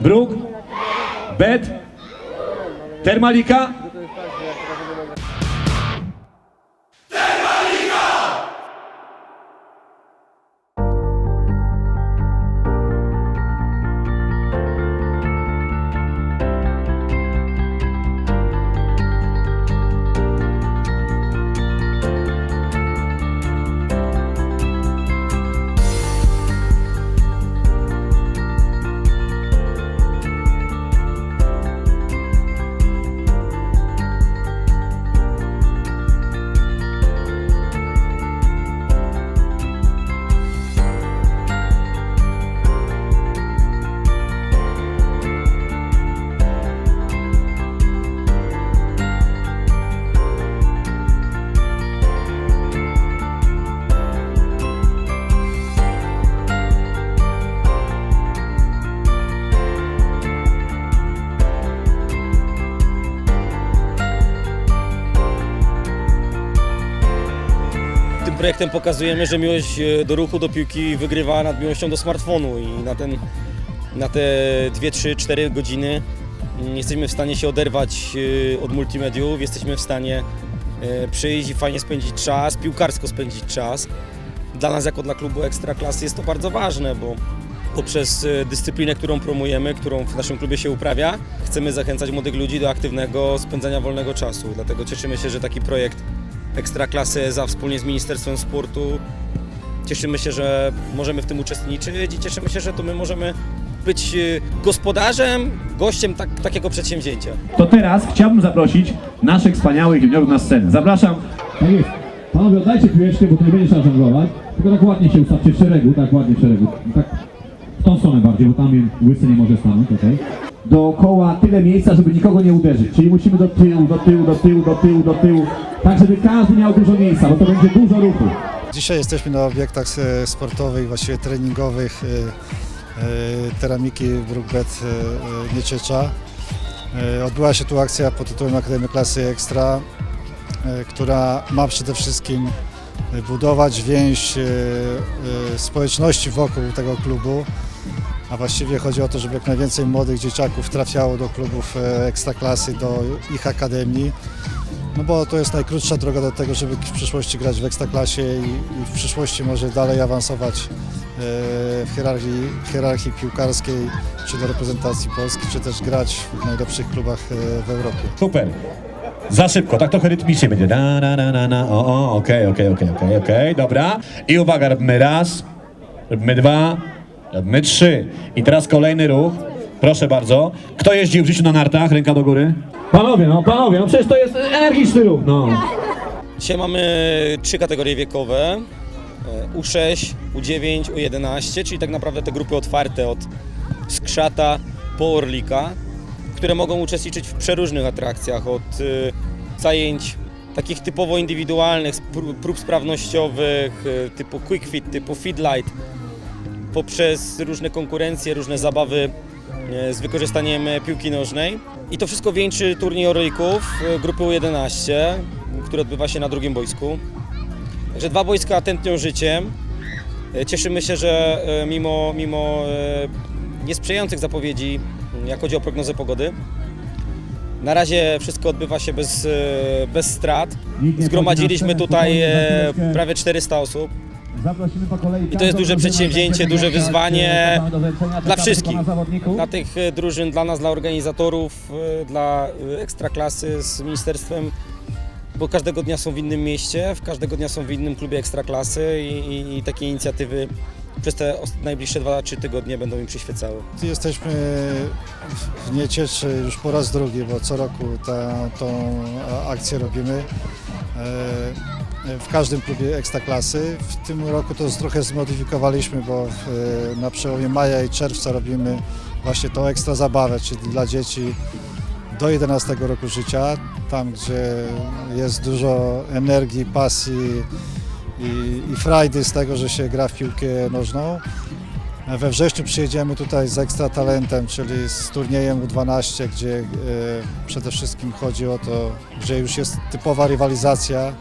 Bruk, Bet, Termalika, projektem pokazujemy, że miłość e, do ruchu, do piłki wygrywa nad miłością do smartfonu i na, ten, na te 2, 3, 4 godziny mm, jesteśmy w stanie się oderwać e, od multimediów, jesteśmy w stanie e, przyjść i fajnie spędzić czas, piłkarsko spędzić czas. Dla nas jako dla klubu Ekstraklasy jest to bardzo ważne, bo poprzez dyscyplinę, którą promujemy, którą w naszym klubie się uprawia, chcemy zachęcać młodych ludzi do aktywnego spędzania wolnego czasu. Dlatego cieszymy się, że taki projekt Ekstraklasy za wspólnie z Ministerstwem Sportu. Cieszymy się, że możemy w tym uczestniczyć i cieszymy się, że to my możemy być e, gospodarzem, gościem tak, takiego przedsięwzięcia. to teraz chciałbym zaprosić naszych wspaniałych juniorów na scenę. Zapraszam Tak jest. Panowie, oddajcie piłeczkę, bo to nie będzie trzeba żonglować. Tylko tak ładnie się ustawcie w szeregu, tak ładnie w szeregu. Tak w tą stronę bardziej, bo tam łysy nie może stanąć, okej? Dookoła tyle miejsca, żeby nikogo nie uderzyć. Czyli musimy do tyłu, do tyłu, do tyłu, do tyłu, do tyłu. Tak, żeby każdy miał dużo miejsca, bo to będzie dużo ruchu. Dzisiaj jesteśmy na obiektach e, sportowych, właściwie treningowych e, e, Teramiki Brookbet Nieciecza. Odbyła się tu akcja pod tytułem Akademii Klasy Ekstra, która ma przede wszystkim budować więź społeczności wokół tego klubu, a właściwie chodzi o to, żeby jak najwięcej młodych dzieciaków trafiało do klubów e, Ekstraklasy, do ich akademii. No bo to jest najkrótsza droga do tego, żeby w przyszłości grać w Ekstraklasie i, i w przyszłości może dalej awansować e, w hierarchii, hierarchii piłkarskiej, czy do reprezentacji Polski, czy też grać w najlepszych klubach e, w Europie. Super. Za szybko, tak trochę rytmicznie będzie. Na, na, na, na, na. O, o, okej, okej, okej, okej, dobra. I uwaga, robimy raz, robimy dwa, robimy trzy. I teraz kolejny ruch. Proszę bardzo. Kto jeździł w życiu na nartach? Ręka do góry. Panowie, no panowie, no przecież to jest energiczny ruch, no. Dzisiaj mamy trzy kategorie wiekowe. e, U6, U9, U11, czyli tak naprawdę te grupy otwarte od skrzata po orlika, które mogą uczestniczyć w przeróżnych atrakcjach, od y, zajęć takich typowo indywidualnych, prób sprawnościowych, y, typu quick fit, typu feed light, poprzez różne konkurencje, różne zabawy e, z wykorzystaniem e, piłki nożnej. I to wszystko wieńczy turniej orlików e, grupy U11, który odbywa się na drugim boisku. Także dwa boiska tętnią życiem. Cieszymy się, że mimo, mimo niesprzyjających zapowiedzi, jak chodzi o prognozę pogody, na razie wszystko odbywa się bez, bez strat. Zgromadziliśmy tutaj prawie 400 osób. Zaprosimy po kolei I to jest duże przedsięwzięcie, duże wyzwanie dla wszystkich. Dla tych e, drużyn, dla nas, dla organizatorów, e, dla e, ekstraklasy z ministerstwem, bo każdego dnia są w innym mieście, w każdego dnia są w innym klubie ekstraklasy i, i, i takie inicjatywy przez te najbliższe 2-3 tygodnie będą im przyświecały. Jesteśmy w Niecieczy już po raz drugi, bo co roku ta, tą akcję robimy. E, W każdym klubie Ekstraklasy. W tym roku to trochę zmodyfikowaliśmy, bo w, na przełomie maja i czerwca robimy właśnie tą ekstra zabawę, czyli dla dzieci do 11 roku życia, tam gdzie jest dużo energii, pasji i, i frajdy z tego, że się gra w piłkę nożną. We wrześniu przyjedziemy tutaj z ekstra talentem, czyli z turniejem U12, gdzie e, przede wszystkim chodzi o to, że już jest typowa rywalizacja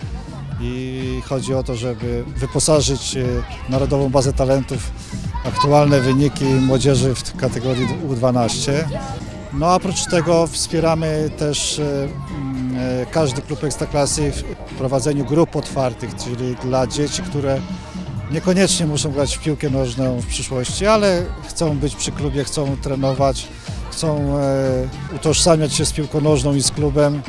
i chodzi o to, żeby wyposażyć e, narodową bazę talentów aktualne wyniki młodzieży w kategorii U12. No a oprócz tego wspieramy też e, mm, e, każdy klub ekstraklasy w prowadzeniu grup otwartych, czyli dla dzieci, które niekoniecznie muszą grać w piłkę nożną w przyszłości, ale chcą być przy klubie, chcą trenować, chcą utożsamiać się z piłką nożną i z klubem.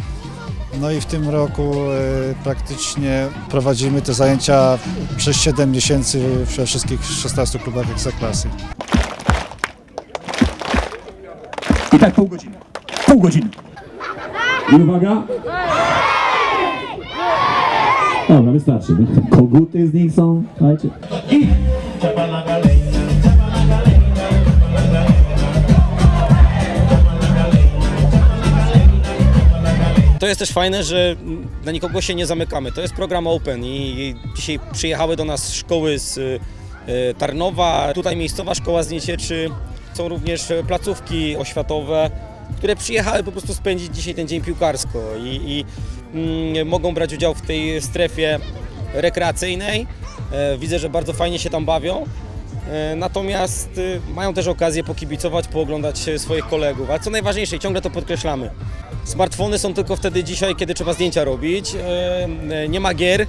No i w tym roku e, praktycznie prowadzimy te zajęcia przez 7 miesięcy we wszystkich 16 klubach ekstraklasy. I tak pół godziny. Pół godziny. I uwaga. Dobra, wystarczy. Koguty z nich są. Słuchajcie. To jest też fajne, że na nikogo się nie zamykamy. To jest program Open i dzisiaj przyjechały do nas szkoły z y, Tarnowa, tutaj miejscowa szkoła z Niecieczy. Są również placówki oświatowe, które przyjechały po prostu spędzić dzisiaj ten dzień piłkarsko i, i mm, mogą brać udział w tej strefie rekreacyjnej. E, Widzę, że bardzo fajnie się tam bawią. E, Natomiast y, mają też okazję pokibicować, pooglądać swoich kolegów. A co najważniejsze, i ciągle to podkreślamy, smartfony są tylko wtedy dzisiaj, kiedy trzeba zdjęcia robić. E, e, Nie ma gier, e,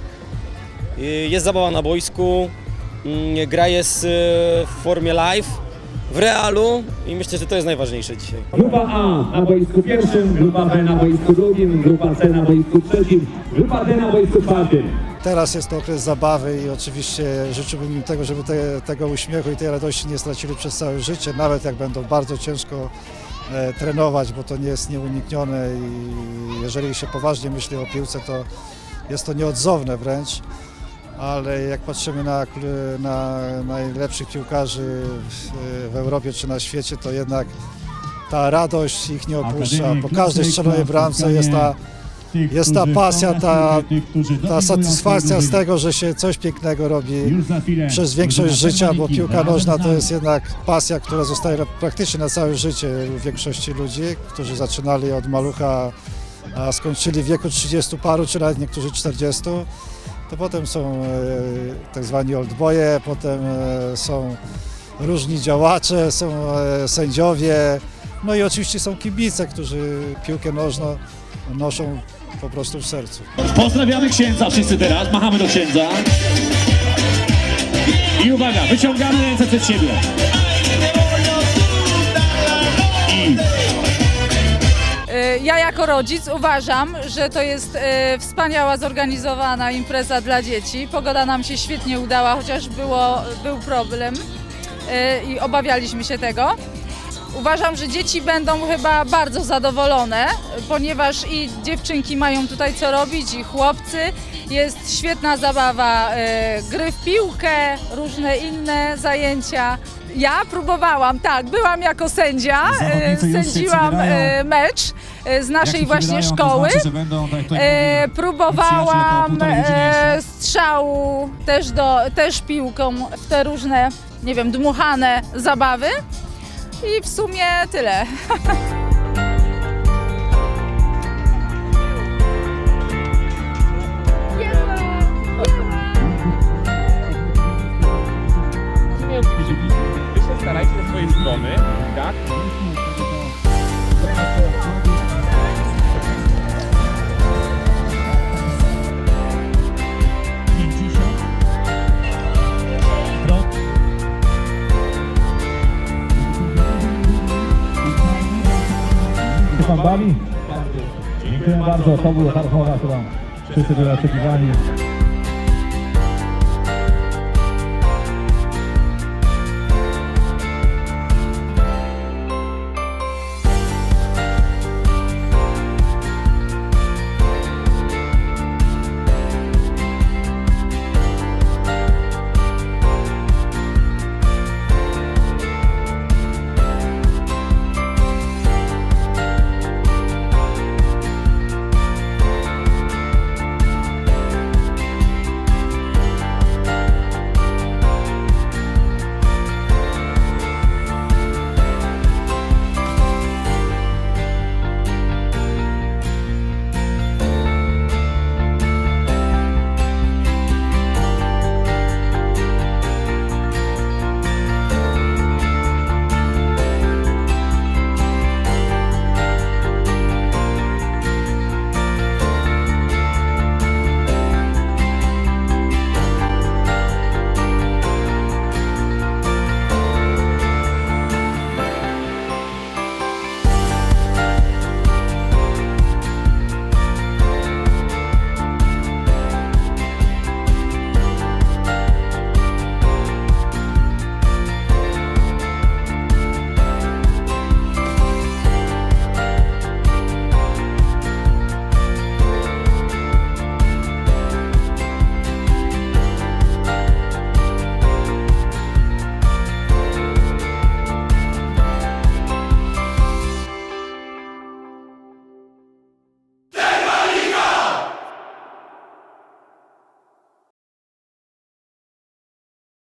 jest zabawa na boisku, mm, gra jest w formie live, w realu i myślę, że to jest najważniejsze dzisiaj. Grupa A na boisku pierwszym, grupa B na boisku drugim, grupa C na boisku trzecim, grupa D na boisku czwartym. Teraz jest to okres zabawy i oczywiście życzyłbym im tego, żeby te, tego uśmiechu i tej radości nie stracili przez całe życie, nawet jak będą bardzo ciężko trenować, bo to nie jest nieuniknione i jeżeli się poważnie myśli o piłce, to jest to nieodzowne wręcz. Ale jak patrzymy na, na najlepszych piłkarzy w, Europie czy na świecie, to jednak ta radość ich nie opuszcza. Po każdej strzelonej bramce jest ta jest ta pasja, ta- ta satysfakcja z tego, że się coś pięknego robi przez większość życia, bo piłka nożna to jest jednak pasja, która zostaje praktycznie na całe życie u większości ludzi, którzy zaczynali od malucha, a skończyli w wieku 30 paru, czy nawet niektórzy 40. To potem są e, tak zwani oldboye, potem e, są różni działacze, są e, sędziowie, no i oczywiście są kibice, którzy piłkę nożną noszą po prostu w sercu. Pozdrawiamy księdza wszyscy teraz, machamy do księdza. I uwaga, wyciągamy ręce przed siebie. I Y, Ja jako rodzic uważam, że to jest y, wspaniała zorganizowana impreza dla dzieci. Pogoda nam się świetnie udała, chociaż było, był problem y, i obawialiśmy się tego. Uważam, że dzieci będą chyba bardzo zadowolone, ponieważ i dziewczynki mają tutaj co robić, i chłopcy. Jest świetna zabawa, y, gry w piłkę, różne inne zajęcia. Ja próbowałam, tak, byłam jako sędzia, Zawodnicy y, już się sędziłam y, mecz y, z naszej właśnie szkoły. Znaczy, tak, tak E, próbowałam e, strzału też, do, też piłką w te różne, nie wiem, dmuchane zabawy. I w sumie tyle. bawi? Dziękuję bardzo, to była rozmowa, którą wszyscy byli oczekiwani.